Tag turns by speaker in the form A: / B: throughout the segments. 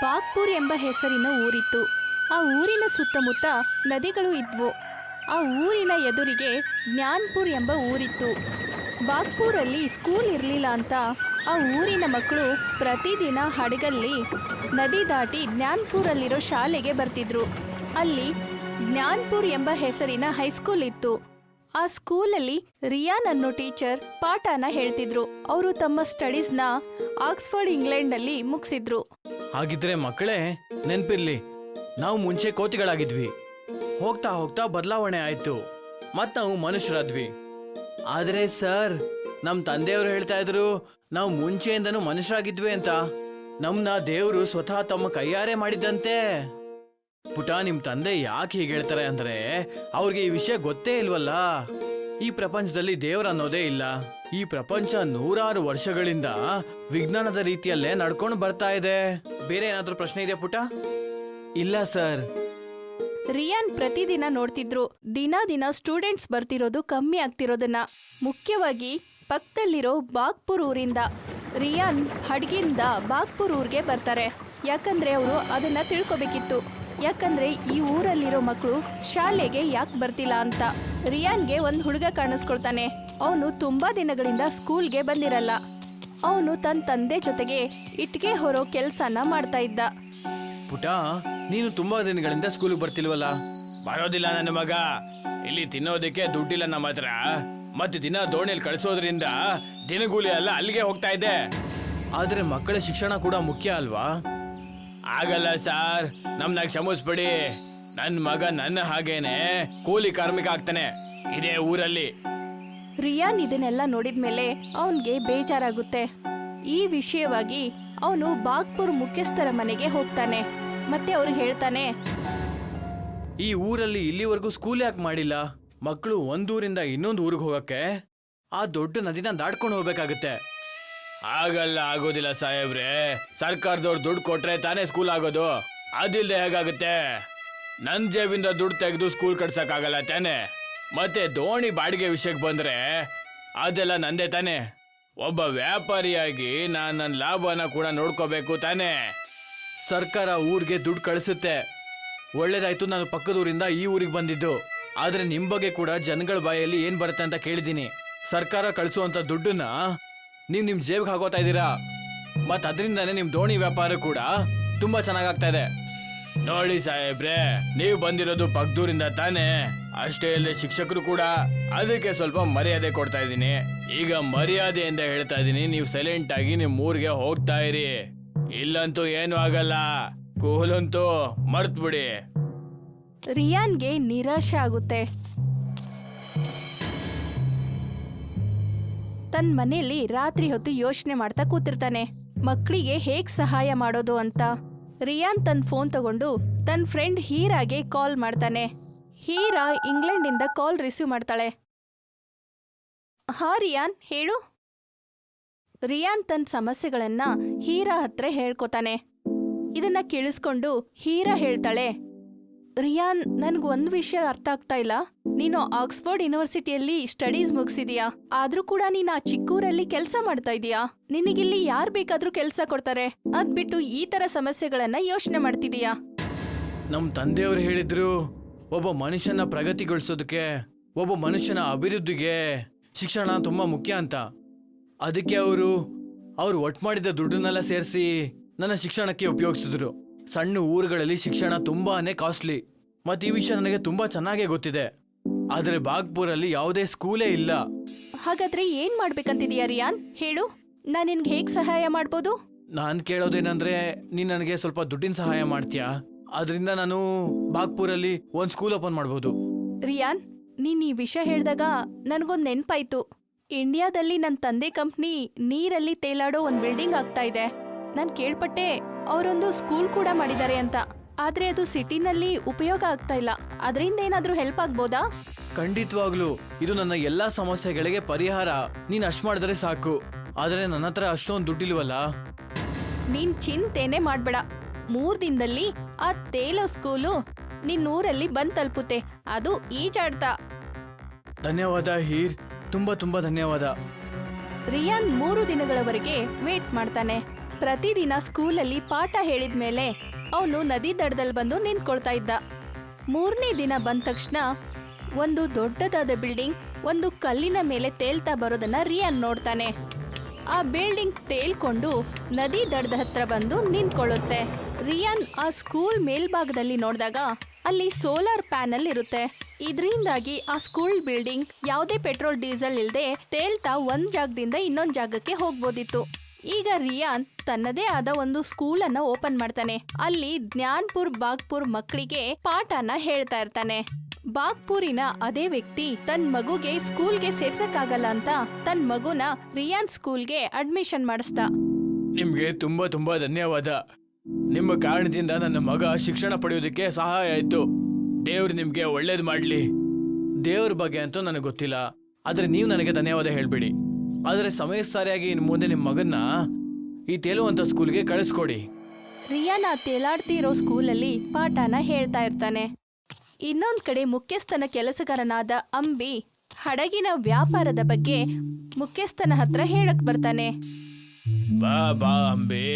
A: ಬಾಗ್ಪುರ್ ಎಂಬ ಹೆಸರಿನ ಊರಿತ್ತು. ಆ ಊರಿನ ಸುತ್ತಮುತ್ತ ನದಿಗಳು ಇದ್ವು. ಆ ಊರಿನ ಎದುರಿಗೆ ಜ್ಞಾನ್ಪುರ್ ಎಂಬ ಊರಿತ್ತು. ಬಾಗ್ಪುರಲ್ಲಿ ಸ್ಕೂಲ್ ಇರಲಿಲ್ಲ ಅಂತ ಆ ಊರಿನ ಮಕ್ಕಳು ಪ್ರತಿದಿನ ಹಡಗಲ್ಲಿ ನದಿ ದಾಟಿ ಜ್ಞಾನ್ಪುರಲ್ಲಿರೋ ಶಾಲೆಗೆ ಬರ್ತಿದ್ರು. ಅಲ್ಲಿ ಜ್ಞಾನ್ಪುರ್ ಎಂಬ ಹೆಸರಿನ ಹೈಸ್ಕೂಲ್ ಇತ್ತು. ಆ ಸ್ಕೂಲಲ್ಲಿ ರಿಯಾನ್ ಅನ್ನೋ ಟೀಚರ್ ಪಾಠನ ಹೇಳ್ತಿದ್ರು. ಅವರು ತಮ್ಮ ಸ್ಟಡೀಸ್ನ ಆಕ್ಸ್ಫರ್ಡ್ ಇಂಗ್ಲೆಂಡಲ್ಲಿ ಮುಗಿಸಿದ್ರು.
B: ಹಾಗಿದ್ರೆ ಮಕ್ಕಳೇ, ನೆನ್ಪಿರ್ಲಿ, ನಾವು ಮುಂಚೆ ಕೋತಿಗಳಾಗಿದ್ವಿ. ಹೋಗ್ತಾ ಹೋಗ್ತಾ ಬದಲಾವಣೆ ಆಯ್ತು. ಮತ್ ನಾವು ಮನುಷ್ಯರಾದ್ವಿ. ಆದ್ರೆ ಸರ್, ನಮ್ ತಂದೆಯವರು ಹೇಳ್ತಾ ಇದ್ರು, ನಾವು ಮುಂಚೆಯಿಂದನೂ ಮನುಷ್ಯರಾಗಿದ್ವಿ ಅಂತ. ನಮ್ನ ದೇವರು ಸ್ವತಃ ತಮ್ಮ ಕೈಯಾರೆ ಮಾಡಿದ್ದಂತೆ. ಪುಟ, ನಿಮ್ ತಂದೆ ಯಾಕೆ ಹೀಗೆ ಹೇಳ್ತಾರೆ ಅಂದ್ರೆ ಅವ್ರಿಗೆ ಈ ವಿಷಯ ಗೊತ್ತೇ ಇಲ್ವಲ್ಲ? ಈ ಪ್ರಪಂಚದಲ್ಲಿ ದೇವ್ರ ಅನ್ನೋದೇ ಇಲ್ಲ. ಈ ಪ್ರಪಂಚ ನೂರಾರು ವರ್ಷಗಳಿಂದ ವಿಜ್ಞಾನದ ರೀತಿಯಲ್ಲೇ ನಡ್ಕೊಂಡು ಬರ್ತಾ ಇದೆ. ಬೇರೆ ಏನಾದ್ರೂ ಪ್ರಶ್ನೆ ಇದೆಯಾ ಪುಟ? ಇಲ್ಲ, ಸರ್.
A: ರಿಯಾನ್ ಪ್ರತಿದಿನ ನೋಡ್ತಿದ್ರು, ದಿನ ದಿನ ಸ್ಟೂಡೆಂಟ್ಸ್ ಬರ್ತಿರೋದು ಕಮ್ಮಿ ಆಗ್ತಿರೋದನ್ನ. ಮುಖ್ಯವಾಗಿ ಪಕ್ಕದಲ್ಲಿರೋ ಬಾಗ್ಪುರ್ ಊರಿಂದ. ರಿಯಾನ್ ಹಡ್ಗಿಂದ ಬಾಗ್ಪುರ್ ಊರ್ಗೆ ಬರ್ತಾರೆ. ಯಾಕಂದ್ರೆ ಅವರು ಅದನ್ನ ತಿಳ್ಕೊಬೇಕಿತ್ತು. ಯಾಕಂದ್ರೆ ಈ ಊರಲ್ಲಿರೋ ಮಕ್ಕಳು ಶಾಲೆಗೆ ಯಾಕೆ ಬರ್ತಿಲ್ಲ ಅಂತ? ರಿಯಾನ್ಗೆ ಒಂದು ಹುಡುಗ ಕಾಣಿಸ್ಕೊಳ್ತಾನೆ. ಅವನು ತುಂಬಾ ದಿನಗಳಿಂದ ಸ್ಕೂಲ್ಗೆ ಬಂದಿರಲ್ಲ. ಅವನು ತನ್ನ ತಂದೆ ಜೊತೆಗೆ ಇಟ್ಗೆ ಹೊರೋ ಕೆಲ್ಸನ ಮಾಡ್ತಾ ಇದ್ದ.
B: ಪುಟ, ನೀನು ತುಂಬಾ ದಿನಗಳಿಂದ ಸ್ಕೂಲಿಗೆ ಬರ್ತಿಲ್ವಲ್ಲ? ಬರೋದಿಲ್ಲ ನನ್ನ ಮಗ. ಇಲ್ಲಿ ತಿನ್ನೋದಕ್ಕೆ ದುಡ್ಡಿಲ್ಲ ನಮ್ಮ ಹತ್ರ. ಮತ್ತೆ ದಿನ ದೋಣಿಯಲ್ಲಿ ಕಳಿಸೋದ್ರಿಂದ ದಿನಗೂಲಿ ಎಲ್ಲ ಅಲ್ಲಿಗೆ ಹೋಗ್ತಾ ಇದೆ. ಆದ್ರೆ ಮಕ್ಕಳ ಶಿಕ್ಷಣ ಕೂಡ ಮುಖ್ಯ ಅಲ್ವಾ? ಆಗಲ್ಲ ಸಾರ್. ನಮ್ನ ಕ್ಷಮಿಸ್ಬಿಡಿ. ನನ್ ಮಗ ನನ್ನ ಹಾಗೇನೆ ಕೂಲಿ ಕಾರ್ಮಿಕ ಆಗ್ತಾನೆ. ಇದೇ ಊರಲ್ಲಿ.
A: ರಿಯಾನ್ ಇದನ್ನೆಲ್ಲ ನೋಡಿದ್ಮೇಲೆ ಅವನ್ಗೆ ಬೇಜಾರಾಗುತ್ತೆ. ಈ ವಿಷಯವಾಗಿ ಅವನು ಬಾಗ್ಪುರ್ ಮುಖ್ಯಸ್ಥರ ಮನೆಗೆ ಹೋಗ್ತಾನೆ. ಮತ್ತೆ ಅವ್ರಿಗೆ ಹೇಳ್ತಾನೆ
B: ಈ ಊರಲ್ಲಿ ಇಲ್ಲಿವರೆಗೂ ಸ್ಕೂಲ್ ಯಾಕೆ ಮಾಡಿಲ್ಲ? ಮಕ್ಕಳು ಒಂದೂರಿಂದ ಇನ್ನೊಂದು ಊರಿಗೆ ಹೋಗಕ್ಕೆ? ಆ ದೊಡ್ಡ ನದಿನ ದಾಟ್ಕೊಂಡು ಹೋಗ್ಬೇಕಾಗತ್ತೆ. ಆಗಲ್ಲ ಆಗೋದಿಲ್ಲ ಸಾಹೇಬ್ರೆ. ಸರ್ಕಾರದವ್ರು ದುಡ್ಡು ಕೊಟ್ರೆ ತಾನೇ ಸ್ಕೂಲ್ ಆಗೋದು. ಅದಿಲ್ಲದೆ ಹೇಗಾಗುತ್ತೆ? ನನ್ನ ಜೇಬಿಂದ ದುಡ್ಡು ತೆಗೆದು ಸ್ಕೂಲ್ ಕಟ್ಸಕ್ಕಾಗಲ್ಲ ತಾನೆ? ಮತ್ತೆ ದೋಣಿ ಬಾಡಿಗೆ ವಿಷಯಕ್ಕೆ ಬಂದ್ರೆ ಅದೆಲ್ಲ ನಂದೇ ತಾನೆ? ಒಬ್ಬ ವ್ಯಾಪಾರಿಯಾಗಿ ನಾನು ನನ್ನ ಲಾಭನ ಕೂಡ ನೋಡ್ಕೋಬೇಕು ತಾನೇ? ಸರ್ಕಾರ ಊರಿಗೆ ದುಡ್ಡು ಕಳಿಸುತ್ತೆ. ಒಳ್ಳೇದಾಯ್ತು, ನಾನು ಪಕ್ಕದ ಊರಿಂದ ಈ ಊರಿಗೆ ಬಂದಿದ್ದು. ಆದ್ರೆ ನಿಮ್ ಬಗ್ಗೆ ಕೂಡ ಜನಗಳ ಬಾಯಲ್ಲಿ ಏನ್ ಬರುತ್ತೆ ಅಂತ ಕೇಳಿದ್ದೀನಿ. ಸರ್ಕಾರ ಕಳಿಸುವಂತ ದುಡ್ಡನ್ನ ನೀವ್ ನಿಮ್ ಜೇಬಿಗೆ ಹಾಕೋತಾ ಇದ್ದೀರಾ? ಮತ್ ಅದರಿಂದಾನೇ ನಿಮ್ ದೋಣಿ ವ್ಯಾಪಾರ ಕೂಡ ತುಂಬಾ ಚೆನ್ನಾಗಾಗ್ತಾ ಇದೆ. ನೋಡಿ ಸಾಹೇಬ್ರೆ, ನೀವು ಬಂದಿರೋದು ಪಗ್ದೂರಿಂದ ತಾನೇ. ಅಷ್ಟೇ ಅಲ್ಲದೆ ಶಿಕ್ಷಕರು ಕೂಡ ಅದಕ್ಕೆ ಸ್ವಲ್ಪ ಮರ್ಯಾದೆ ಕೊಡ್ತಾ ಇದ್ದೀನಿ. ಈಗ ಮರ್ಯಾದೆಯಿಂದ ಹೇಳ್ತಾ ಇದ್ದೀನಿ, ನೀವು ಸೈಲೆಂಟ್ ಆಗಿ ನಿಮ್ ಊರಿಗೆ ಹೋಗ್ತಾ ಇರಿ. ಇಲ್ಲಂತೂ ಏನು ಆಗಲ್ಲ. ಕೂಲಂತೂ ಮರ್ತ್ ಬಿಡಿ
A: ರಿಯಾನ್ಗೆ ನಿರಾಶೆ ಆಗುತ್ತೆ. ತನ್ನ ಮನೆಯಲ್ಲಿ ರಾತ್ರಿ ಹೊತ್ತು ಯೋಚನೆ ಮಾಡ್ತಾ ಕೂತಿರ್ತಾನೆ. ಮಕ್ಕಳಿಗೆ ಹೇಗ್ ಸಹಾಯ ಮಾಡೋದು ಅಂತ. ರಿಯಾನ್ ತನ್ನ ಫೋನ್ ತಗೊಂಡು ತನ್ನ ಫ್ರೆಂಡ್ ಹೀರಾಗೆ ಕಾಲ್ ಮಾಡ್ತಾನೆ. ಹೀರಾ ಇಂಗ್ಲೆಂಡಿಂದ ಕಾಲ್ ರಿಸೀವ್ ಮಾಡ್ತಾಳೆ. ಹಾ, ರಿಯಾನ್, ಹೇಳು. ರಿಯಾನ್ ತನ್ನ ಸಮಸ್ಯೆಗಳನ್ನ ಹೀರಾ ಹತ್ರ ಹೇಳ್ಕೊತಾನೆ. ಇದನ್ನ ಕೇಳಿಸ್ಕೊಂಡು ಹೀರಾ ಹೇಳ್ತಾಳೆ, ರಿಯಾನ್, ನನ್ಗೆ ಒಂದು ವಿಷಯ ಅರ್ಥ ಆಗ್ತಾ ಇಲ್ಲ. ನೀನು ಆಕ್ಸ್ಫೋರ್ಡ್ ಯೂನಿವರ್ಸಿಟಿಯಲ್ಲಿ ಸ್ಟಡೀಸ್ ಮುಗಿಸಿದೀಯಾ? ಆದ್ರೂ ಕೂಡ ನೀನ್ ಆ ಚಿಕ್ಕೂರಲ್ಲಿ ಕೆಲಸ ಮಾಡ್ತಾ ಇದೀಯಾ? ನಿನಗಿಲ್ಲಿ ಯಾರ್ ಬೇಕಾದ್ರೂ ಕೆಲಸ ಕೊಡ್ತಾರೆ. ಅದ್ ಬಿಟ್ಟು ಈ ತರ ಸಮಸ್ಯೆಗಳನ್ನ ಯೋಚನೆ ಮಾಡ್ತಿದೀಯಾ?
B: ನಮ್ ತಂದೆಯವರು ಹೇಳಿದ್ರು, ಒಬ್ಬ ಮನುಷ್ಯನ ಪ್ರಗತಿಗೊಳಿಸೋದಕ್ಕೆ, ಒಬ್ಬ ಮನುಷ್ಯನ ಅಭಿವೃದ್ಧಿಗೆ ಶಿಕ್ಷಣ ತುಂಬಾ ಮುಖ್ಯ ಅಂತ. ಅದಕ್ಕೆ ಅವರು, ಅವ್ರು ಒಟ್ಟು ಮಾಡಿದ ದುಡ್ಡನ್ನೆಲ್ಲ ಸೇರಿಸಿ ನನ್ನ ಶಿಕ್ಷಣಕ್ಕೆ ಉಪಯೋಗಿಸಿದ್ರು. ಸಣ್ಣ ಊರುಗಳಲ್ಲಿ ಶಿಕ್ಷಣ ತುಂಬಾನೇ ಕಾಸ್ಟ್ಲಿ ಮತ್ತೆ ಈ ವಿಷಯ ನನಗೆ ತುಂಬಾ ಚೆನ್ನಾಗೇ ಗೊತ್ತಿದೆ. ಆದ್ರೆ ಬಾಗ್ಪುರಲ್ಲಿ ಯಾವುದೇ ಸ್ಕೂಲೇ ಇಲ್ಲ.
A: ಹಾಗಾದ್ರೆ ಏನ್ ಮಾಡ್ಬೇಕಂತಿದೀಯಾ ರಿಯಾನ್? ಹೇಳು. ನಾನ್ ನಿನ್ಗೆ ಹೇಗ್ ಸಹಾಯ ಮಾಡ್ಬೋದು?
B: ನಾನ್ ಕೇಳೋದೇನಂದ್ರೆ ನೀನ್ ನನಗೆ ಸ್ವಲ್ಪ ದುಡ್ಡಿನ ಸಹಾಯ ಮಾಡ್ತೀಯಾ? ಅದರಿಂದ ನಾನು ಬಾಗ್ಪುರಲ್ಲಿ ಒಂದ್ ಸ್ಕೂಲ್ ಓಪನ್ ಮಾಡ್ಬೋದು.
A: ರಿಯಾನ್ ನೀನ್ ಈ ವಿಷಯ ಹೇಳಿದಾಗ ನನ್ಗೊಂದ್ ನೆನ್ಪಾಯ್ತು. ಇಂಡಿಯಾದಲ್ಲಿ ನನ್ನ ತಂದೆ ಕಂಪ್ನಿ ನೀರಲ್ಲಿ ತೇಲಾಡೋ ಒಂದ್ ಬಿಲ್ಡಿಂಗ್ ಆಗ್ತಾ ಇದೆ. ನಾನ್ ಕೇಳ್ಪಟ್ಟೆ ಅವರೊಂದು ಸ್ಕೂಲ್ ಕೂಡ ಮಾಡಿದ್ದಾರೆ ಅಂತ. ಆದ್ರೆ ಅದು ಸಿಟಿನಲ್ಲಿ ಉಪಯೋಗ ಆಗ್ತಾ ಇಲ್ಲ. ಅದರಿಂದ ಏನಾದ್ರೂ ಹೆಲ್ಪ್ ಆಗ್ಬೋದಾ?
B: ಖಂಡಿತವಾಗ್ಲೂ. ಇದು ನನ್ನ ಎಲ್ಲಾ ಸಮಸ್ಯೆಗಳಿಗೆ ಪರಿಹಾರ. ನೀನ್ ಅಷ್ಟು ಮಾಡಿದ್ರೆ ಸಾಕು. ಆದ್ರೆ ನನ್ನ ಹತ್ರ ಅಷ್ಟೊಂದು ದುಡ್ಡಿಲ್ವಲ್ಲ
A: ನೀನ್ ಚಿಂತೆನೆ ಮಾಡ್ಬೇಡ. ಮೂರ್ ದಿನದಲ್ಲಿ ಆ ತೇಲೋ ಸ್ಕೂಲು ನಿನ್ ಊರಲ್ಲಿ ಬಂದ್ ತಲುಪುತ್ತೆ. ಅದು ಈಜಾಡ್ತಾ.
B: ಧನ್ಯವಾದ ಹೀರ್. ತುಂಬಾ ತುಂಬಾ ಧನ್ಯವಾದ.
A: ರಿಯಾನ್ ಮೂರು ದಿನಗಳವರೆಗೆ ವೇಟ್ ಮಾಡ್ತಾನೆ. ಪ್ರತಿದಿನ ಸ್ಕೂಲಲ್ಲಿ ಪಾಠ ಹೇಳಿದ ಮೇಲೆ ಅವನು ನದಿ ದಡದಲ್ಲಿ ಬಂದು ನಿಂತ್ಕೊಳ್ತಾ ಇದ್ದ. ಮೂರನೇ ದಿನ ಬಂದ ತಕ್ಷಣ ಒಂದು ದೊಡ್ಡದಾದ ಬಿಲ್ಡಿಂಗ್ ಒಂದು ಕಲ್ಲಿನ ಮೇಲೆ ತೇಲ್ತಾ ಬರೋದನ್ನ ರಿಯಾನ್ ನೋಡ್ತಾನೆ. ಆ ಬಿಲ್ಡಿಂಗ್ ತೇಲ್ಕೊಂಡು ನದಿ ದಡದ ಹತ್ರ ಬಂದು ನಿಂತ್ಕೊಳ್ಳುತ್ತೆ. ರಿಯಾನ್ ಆ ಸ್ಕೂಲ್ ಮೇಲ್ಭಾಗದಲ್ಲಿ ನೋಡಿದಾಗ ಅಲ್ಲಿ ಸೋಲಾರ್ ಪ್ಯಾನಲ್ ಇರುತ್ತೆ. ಇದರಿಂದಾಗಿ ಆ ಸ್ಕೂಲ್ ಬಿಲ್ಡಿಂಗ್ ಯಾವುದೇ ಪೆಟ್ರೋಲ್ ಡೀಸೆಲ್ ಇಲ್ಲದೆ ತೇಲ್ತಾ ಒಂದ್ ಜಾಗದಿಂದ ಇನ್ನೊಂದ್ ಜಾಗಕ್ಕೆ ಹೋಗ್ಬೋದಿತ್ತು. ಈಗ ರಿಯಾನ್ ತನ್ನದೇ ಆದ ಒಂದು ಸ್ಕೂಲ್ ಅನ್ನ ಓಪನ್ ಮಾಡ್ತಾನೆ. ಅಲ್ಲಿ ಜ್ಞಾನ್ಪುರ್ ಬಾಗ್ಪುರ್ ಮಕ್ಕಳಿಗೆ ಪಾಠನ ಹೇಳ್ತಾ ಇರ್ತಾನೆ. ಬಾಗ್ಪುರಿನ ಅದೇ ವ್ಯಕ್ತಿ ತನ್ನ ಮಗುಗೆ ಸ್ಕೂಲ್ಗೆ ಸೇರ್ಸಕ್ಕಾಗಲ್ಲ ಅಂತ ತನ್ನ ಮಗುನ ರಿಯಾನ್ ಸ್ಕೂಲ್ಗೆ ಅಡ್ಮಿಷನ್ ಮಾಡಿಸ್ದ.
B: ನಿಮ್ಗೆ ತುಂಬಾ ತುಂಬಾ ಧನ್ಯವಾದ. ನಿಮ್ಮ ಕಾರಣದಿಂದ ನನ್ನ ಮಗ ಶಿಕ್ಷಣ ಪಡೆಯೋದಕ್ಕೆ ಸಹಾಯ ಆಯ್ತು. ದೇವ್ರು ನಿಮ್ಗೆ ಒಳ್ಳೇದು ಮಾಡ್ಲಿ. ದೇವ್ರ ಬಗ್ಗೆ ಅಂತೂ ನನಗೆ ಗೊತ್ತಿಲ್ಲ. ಆದ್ರೆ ನೀವು ನನಗೆ ಧನ್ಯವಾದ ಹೇಳ್ಬೇಡಿ. ಆದ್ರೆ ಸಮಯ ಸರಿಯಾಗಿ ಇನ್ನು ಮುಂದೆ ನಿಮ್ಮ ಮಗನ್ನ ಈ ತೇಲುವಂತ ಸ್ಕೂಲ್ಗೆ ಕಳಿಸ್ಕೊಡಿ.
A: ರಿಯಾನ ತೇಲಾಡ್ತಿರೋ ಸ್ಕೂಲಲ್ಲಿ ಪಾಠನ ಹೇಳ್ತಾ ಇರ್ತಾನೆ. ಇನ್ನೊಂದ್ ಕಡೆ ಮುಖ್ಯಸ್ಥನ ಕೆಲಸಗಾರನಾದ ಅಂಬಿ ಹಡಗಿನ ವ್ಯಾಪಾರದ ಬಗ್ಗೆ ಮುಖ್ಯಸ್ಥನ ಹತ್ರ ಹೇಳಕ್ ಬರ್ತಾನೆ.
B: ಬಾ ಬಾ ಅಂಬಿ.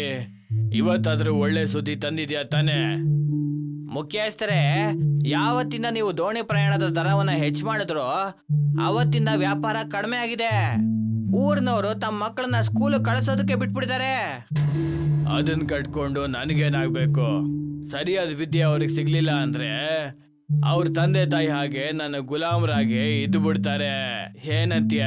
B: ಇವತ್ತಾದ್ರೂ ಒಳ್ಳೆ ಸುದ್ದಿ ತಂದಿದ್ಯಾ ತಾನೇ? ಮುಖ್ಯಸ್ಥರೇ ಯಾವತ್ತಿಂದ ನೀವು ದೋಣಿ ಪ್ರಯಾಣದ ದರವನ್ನ ಹೆಚ್ಚು ಮಾಡಿದ್ರು ಅವತ್ತಿಂದ ವ್ಯಾಪಾರ ಕಡಿಮೆ ಆಗಿದೆ. ಊರ್ನವರು ತಮ್ಮ ಮಕ್ಕಳನ್ನ ಸ್ಕೂಲ್ ಕಳಿಸೋದಕ್ಕೆ ಬಿಟ್ಬಿಟ್ಟಿದ್ದಾರೆ. ಅದನ್ನ ಕಟ್ಕೊಂಡು ನನಗೇನಾಗ್ಬೇಕು? ಸರಿಯಾದ ವಿದ್ಯೆ ಅವ್ರಿಗೆ ಸಿಗ್ಲಿಲ್ಲ ಅಂದ್ರೆ ಅವ್ರ ತಂದೆ ತಾಯಿ ಹಾಗೆ ನನ್ನ ಗುಲಾಮರಾಗೆ ಇದ್ದು ಬಿಡ್ತಾರೆ. ಏನಂತ್ಯ?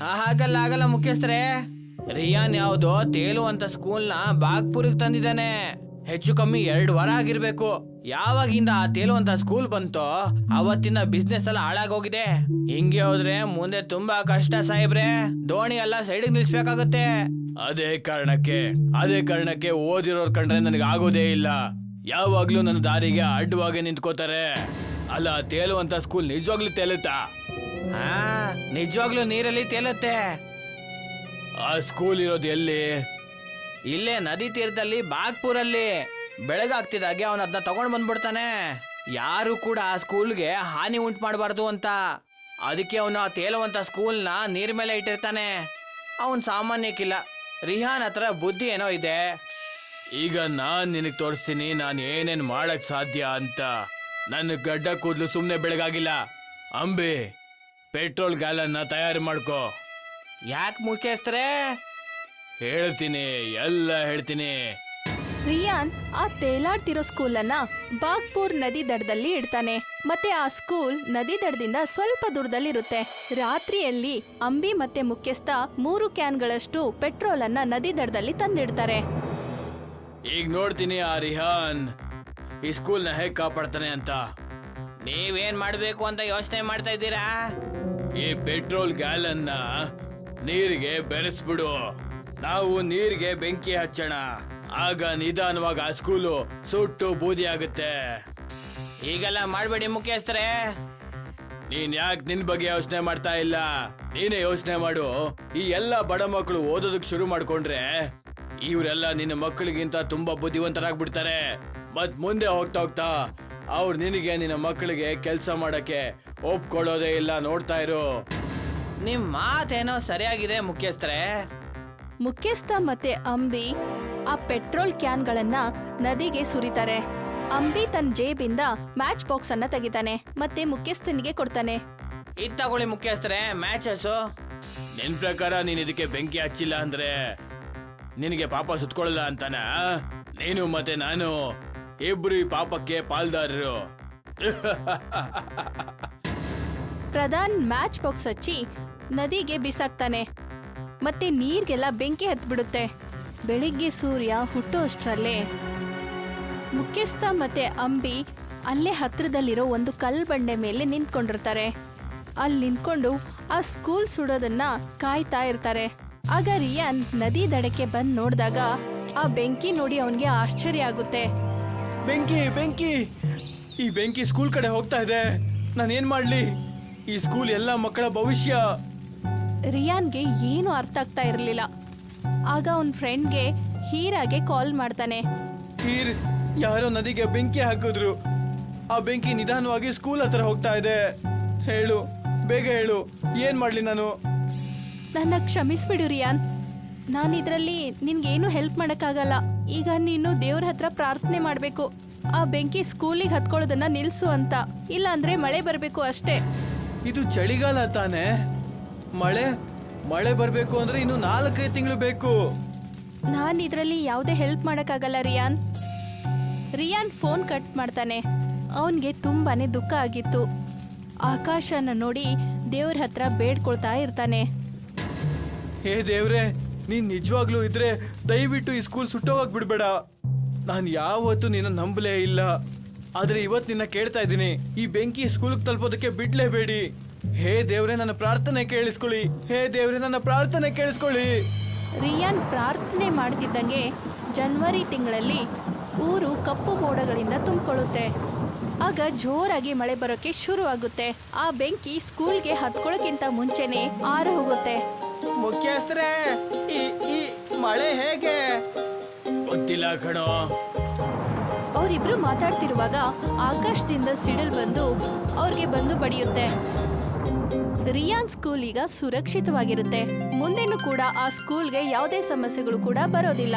B: ಹಾಗಲ್ಲ ಆಗಲ್ಲ ಮುಖ್ಯಸ್ಥರೇ. ರಿಯಾನ್ ಯಾವ್ದೋ ತೇಲುವಂತ ಸ್ಕೂಲ್ನ ಬಾಗ್ಪುರಿಗೆ ತಂದಿದ್ದಾನೆ. ಹೆಚ್ಚು ಕಮ್ಮಿ ಎರಡು ವಾರ ಆಗಿರ್ಬೇಕು. ಯಾವಾಗಿಂದ ಆ ತೇಲುವಂತ ಸ್ಕೂಲ್ ಬಂತೋ ಅವತ್ತಿಂದ ಬಿಸ್ನೆಸ್ ಎಲ್ಲ ಹಾಳಾಗೋಗಿದೆ. ಹಿಂಗೆ ಹೋದ್ರೆ ಮುಂದೆ ತುಂಬಾ ಕಷ್ಟ ಸಾಹೇಬ್ರೆ. ದೋಣಿ ಎಲ್ಲ ಸೈಡಿಗೆ ನಿಲ್ಸ್ಬೇಕಾಗುತ್ತೆ. ಅದೇ ಕಾರಣಕ್ಕೆ ಅದೇ ಕಾರಣಕ್ಕೆ ಓದಿರೋರ್ ಕಂಡ್ರೆ ನನಗೆ ಆಗೋದೇ ಇಲ್ಲ. ಯಾವಾಗ್ಲೂ ನನ್ನ ದಾರಿಗೆ ಅಡ್ಡವಾಗಿ ನಿಂತ್ಕೋತಾರೆ. ಅಲ್ಲ ತೇಲುವಂತ ಸ್ಕೂಲ್ ನಿಜವಾಗ್ಲೂ ತೇಲುತ್ತಾ? ಹಾ ನಿಜವಾಗ್ಲೂ ನೀರಲ್ಲಿ ತೇಲುತ್ತೆ. ಆ ಸ್ಕೂಲ್ ಇರೋದು ಎಲ್ಲಿ? ಇಲ್ಲೇ ನದಿ ತೀರದಲ್ಲಿ ಬಾಗ್ಪುರಲ್ಲಿ ಬೆಳಗಾಗ್ತಿದಾಗೆ ಅವನ ಅದನ್ನ ತಗೊಂಡ್ ಬಂದ್ಬಿಡ್ತಾನೆ. ಯಾರು ಕೂಡ ಆ ಸ್ಕೂಲ್ಗೆ ಹಾನಿ ಉಂಟು ಮಾಡಬಾರ್ದು ಅಂತ. ಅದಕ್ಕೆ ಅವನು ಆ ತೇಲುವಂತ ಸ್ಕೂಲ್ನ ನೀರ್ ಮೇಲೆ ಇಟ್ಟಿರ್ತಾನೆ. ಅವನ್ ಸಾಮಾನ್ಯಕ್ಕಿಲ್ಲ. ರಿಹಾನ್ ಹತ್ರ ಬುದ್ಧಿ ಏನೋ ಇದೆ. ಈಗ ನಾನ್ ನಿನಗೆ ತೋರಿಸ್ತೀನಿ ನಾನು ಏನೇನ್ ಮಾಡಕ್ ಸಾಧ್ಯ ಅಂತ. ನನ್ನ ಗಡ್ಡ ಕೂದಲು ಸುಮ್ಮನೆ ಬೆಳಗಾಗಿಲ್ಲ. ಅಂಬಿ ಪೆಟ್ರೋಲ್ ಗ್ಯಾಲನ್ನ ತಯಾರು ಮಾಡ್ಕೋ. ಯಾಕೆ ಮುಖ್ಯಸ್ಥರೇ ಹೇಳ್ತೀನಿ ಎಲ್ಲ ಹೇಳ್ತೀನಿ.
A: ರಿಯಾನ್ ಆ ತೇಲಾಡ್ತಿರೋ ಸ್ಕೂಲನ್ನ ಬಾಗ್ಪುರ್ ನದಿ ದಡದಲ್ಲಿ ಇಡ್ತಾನೆ. ಮತ್ತೆ ಆ ಸ್ಕೂಲ್ ನದಿ ದಡದಿಂದ ಸ್ವಲ್ಪ ದೂರದಲ್ಲಿರುತ್ತೆ. ರಾತ್ರಿಯಲ್ಲಿ ಅಂಬಿ ಮತ್ತೆ ಮುಖ್ಯಸ್ಥ ಮೂರು ಕ್ಯಾನ್ಗಳಷ್ಟು ಪೆಟ್ರೋಲ್ ಅನ್ನ ನದಿ ದಡದಲ್ಲಿ ತಂದಿಡ್ತಾರೆ.
B: ಈಗ ನೋಡ್ತೀನಿ ಆ ರಿಹಾನ್ ಈ ಸ್ಕೂಲ್ನ ಹೇಗೆ ಕಾಪಾಡ್ತಾನೆ ಅಂತ. ನೀವೇನ್ ಮಾಡಬೇಕು ಅಂತ ಯೋಚನೆ ಮಾಡ್ತಾ ಇದ್ದೀರಾ? ಈ ಪೆಟ್ರೋಲ್ ಗ್ಯಾಲನ್ನ ನೀರಿಗೆ ಬೆರೆಸ್ಬಿಡು. ನಾವು ನೀರಿಗೆ ಬೆಂಕಿ ಹಚ್ಚೋಣ. ಆಗ ನಿಧಾನವಾಗಿ ಆ ಸ್ಕೂಲು ಸುಟ್ಟು ಬೂದಿ ಆಗುತ್ತೆ. ಈಗೆಲ್ಲ ಮಾಡಬೇಡಿ ಮುಖ್ಯಸ್ಥರೇ. ನೀನ್ ಯಾಕೆ ನಿನ್ ಬಗ್ಗೆ ಯೋಚನೆ ಮಾಡ್ತಾ ಇಲ್ಲ? ನೀನೇ ಯೋಚನೆ ಮಾಡು. ಈ ಎಲ್ಲ ಬಡ ಮಕ್ಕಳು ಓದೋದಕ್ಕೆ ಶುರು ಮಾಡ್ಕೊಂಡ್ರೆ ಇವರೆಲ್ಲ ನಿನ್ನ ಮಕ್ಕಳಿಗಿಂತ ತುಂಬಾ ಬುದ್ಧಿವಂತರಾಗ್ಬಿಡ್ತಾರೆ. ಮತ್ ಮುಂದೆ ಹೋಗ್ತಾ ಹೋಗ್ತಾ ಅವ್ರು ನಿನಗೆ ನಿನ್ನ ಮಕ್ಕಳಿಗೆ ಕೆಲಸ ಮಾಡಕ್ಕೆ ಒಪ್ಕೊಳ್ಳೋದೇ ಇಲ್ಲ ನೋಡ್ತಾ ಇರು. ನಿಮ್ ಮಾತೇನೋ ಸರಿಯಾಗಿದೆ ಮುಖ್ಯಸ್ಥರೇ.
A: ಮುಖ್ಯಸ್ಥ ಮತ್ತೆ ಅಂಬಿ ಆ ಪೆಟ್ರೋಲ್ ಕ್ಯಾನ್ಗಳನ್ನ ನದಿಗೆ ಸುರಿತಾರೆ. ಅಂಬಿ ತನ್ನ ಜೇಬಿಂದ ಮ್ಯಾಚ್ ಬಾಕ್ಸ್ ಅನ್ನ ತೆಗಿತಾನೆ ಮತ್ತೆ ಮುಖ್ಯಸ್ಥನಿಗೆ ಕೊಡ್ತಾನೆ.
B: ಇದ್ ತಗೊಳ್ಳಿ ಮುಖ್ಯಸ್ಥರೇ ಮ್ಯಾಚಸ್ ನಿನ್ ಪ್ರಕಾರ ನೀನ್ ಇದಕ್ಕೆ ಬೆಂಕಿ ಹಚ್ಚಿಲ್ಲ ಅಂದ್ರೆ ನಿನಗೆ ಪಾಪ ಸುತ್ಕೊಳ್ಳಲ್ಲ ಅಂತಾನ? ನೀನು ಮತ್ತೆ ನಾನು ಇಬ್ರು ಈ ಪಾಪಕ್ಕೆ ಪಾಲ್ದಾರರು.
A: ಪ್ರಧಾನ್ ಮ್ಯಾಚ್ ಬಾಕ್ಸ್ ಹಚ್ಚಿ ನದಿಗೆ ಬಿಸಾಕ್ತಾನೆ. ಮತ್ತೆ ನೀರ್ಗೆಲ್ಲ ಬೆಂಕಿ ಹತ್ಬಿಡುತ್ತೆ. ಬೆಳಿಗ್ಗೆ ಸೂರ್ಯ ಹುಟ್ಟೋಷ್ಟ್ರಲ್ಲೇ ಮುಖ್ಯಸ್ಥ ಮತ್ತೆ ಅಂಬಿ ಅಲ್ಲೇ ಹತ್ರದಲ್ಲಿರೋ ಒಂದು ಕಲ್ ಬಂಡೆ ಮೇಲೆ ನಿಂತ್ಕೊಂಡಿರ್ತಾರೆ. ಅಲ್ಲಿ ನಿಂತ್ಕೊಂಡು ಆ ಸ್ಕೂಲ್ ಸುಡೋದನ್ನ ಕಾಯ್ತಾ ಇರ್ತಾರೆ. ಆಗ ರಿಯಾನ್ ನದಿ ದಡಕ್ಕೆ ಬಂದ್ ನೋಡಿದಾಗ ಆ ಬೆಂಕಿ ನೋಡಿ ಅವನಿಗೆ ಆಶ್ಚರ್ಯ ಆಗುತ್ತೆ.
B: ಬೆಂಕಿ ಬೆಂಕಿ! ಈ ಬೆಂಕಿ ಸ್ಕೂಲ್ ಕಡೆ ಹೋಗ್ತಾ ಇದೆ. ನಾನು ಏನು ಮಾಡ್ಲಿ? ಈ ಸ್ಕೂಲ್ ಎಲ್ಲ ಮಕ್ಕಳ ಭವಿಷ್ಯ.
A: ರಿಯಾನ್ಗೆ ಏನು ಅರ್ಥ ಆಗ್ತಾ ಇರಲಿಲ್ಲ. ಆಗ ಅವನ ಫ್ರೆಂಡ್ಗೆ ಹೀರಾಗೆ ಕಾಲ್ ಮಾಡ್ತಾನೆ.
B: ಹೀರ್ ಯಾರೋ ನದಿಗೆ ಬೆಂಕಿ ಹಾಕಿದ್ರು. ಆ ಬೆಂಕಿ ನಿಧಾನವಾಗಿ ಸ್ಕೂಲ್ ಹತ್ರ ಹೋಗ್ತಾ ಇದೆ. ಹೇಳು ಬೇಗ ಹೇಳು ಏನ್ ಮಾಡ್ಲಿ ನಾನು?
A: ನನ್ನ ಕ್ಷಮಿಸ್ಬಿಡು ರಿಯಾನ್. ನಾನು ಇದರಲ್ಲಿ ನಿನ್ಗೇನು ಹೆಲ್ಪ್ ಮಾಡೋಕ್ಕಾಗಲ್ಲ. ಈಗ ನೀನು ದೇವ್ರ ಹತ್ರ ಪ್ರಾರ್ಥನೆ ಮಾಡ್ಬೇಕು. ಆ ಬೆಂಕಿ ಸ್ಕೂಲಿಗೆ ಹತ್ಕೊಳ್ಳೋದನ್ನ ನಿಲ್ಸು ಅಂತ. ಇಲ್ಲ ಅಂದ್ರೆ ಮಳೆ ಬರಬೇಕು ಅಷ್ಟೇ.
B: ಇದು ಚಳಿಗಾಲ ತಾನೇ? ಮಳೆ ಮಳೆ ಬರಬೇಕು ಅಂದ್ರೆ ಇನ್ನು ನಾಲ್ಕೈದು ತಿಂಗಳು ಬೇಕು.
A: ನಾನು ಇದರಲ್ಲಿ ಯಾವುದೇ ಹೆಲ್ಪ್ ಮಾಡಕ್ಕಾಗಲ್ಲ ರಿಯಾನ್. ರಿಯಾನ್ ಫೋನ್ ಕಟ್ ಮಾಡ್ತಾನೆ. ಅವನಿಗೆ ತುಂಬಾನೇ ದುಃಖ ಆಗಿತ್ತು. ಆಕಾಶನ ನೋಡಿ ದೇವ್ರ ಹತ್ರ ಬೇಡ್ಕೊಳ್ತಾ ಇರ್ತಾನೆ.
B: ಹೇ ದೇವ್ರೆ ನೀನ್ ನಿಜವಾಗ್ಲೂ ಇದ್ರೆ ದಯವಿಟ್ಟು ಈ ಸ್ಕೂಲ್ ಸುಟ್ಟೋಗಕ್ ಬಿಡ್ಬೇಡ ನಾನು ಯಾವತ್ತೂ ನಿನ್ನ ನಂಬಲೇ ಇಲ್ಲ. ಆದ್ರೆ ಇವತ್ತು ನಿನ್ನ ಕೇಳ್ತಾ ಇದ್ದೀನಿ ಈ ಬೆಂಕಿ ಸ್ಕೂಲ್ಗೆ ತಲುಪೋದಕ್ಕೆ ಬಿಡ್ಲೇಬೇಡಿ. ಹೇ ದೇವ್ರೆ ನನ್ನ ಪ್ರಾರ್ಥನೆ ಕೇಳಿಸ್ಕೊಳ್ಳಿ. ಹೇ ದೇವ್ರೆ ನನ್ನ ಪ್ರಾರ್ಥನೆ ಕೇಳಿಸ್ಕೊಳ್ಳಿ.
A: ರಿಯಾನ್ ಪ್ರಾರ್ಥನೆ ಮಾಡ್ತಿದ್ದಂಗೆ ಜನವರಿ ತಿಂಗಳಲ್ಲಿ ಊರು ಕಪ್ಪು ಮೋಡಗಳಿಂದ ತುಂಬಿಕೊಳ್ಳುತ್ತೆ. ಆಗ ಜೋರಾಗಿ ಮಳೆ ಬರೋಕೆ ಶುರು ಆಗುತ್ತೆ. ಆ ಬೆಂಕಿ ಸ್ಕೂಲ್ಗೆ ಹತ್ಕೊಳ್ಳೋಕ್ಕಿಂತ ಮುಂಚೆನೆ ಆರ ಹೋಗುತ್ತೆ.
B: ಮುಖ್ಯಸ್ಥರೇ ಈ ಈ ಮಳೆ ಹೇಗೆ? ಗೊತ್ತಿಲ್ಲ ಕಣೋ.
A: ಅವರಿಬ್ರು ಮಾತಾಡ್ತಿರುವಾಗ ಆಕಾಶದಿಂದ ಸಿಡಿಲ್ ಬಂದು ಅವ್ರಿಗೆ ಬಂದು ಬಡಿಯುತ್ತೆ. ರಿಯಾನ್ ಸ್ಕೂಲ್ ಈಗ ಸುರಕ್ಷಿತವಾಗಿರುತ್ತೆ. ಮುಂದೆನೂ ಕೂಡ ಆ ಸ್ಕೂಲ್ಗೆ ಯಾವುದೇ ಸಮಸ್ಯೆಗಳು ಕೂಡ ಬರೋದಿಲ್ಲ.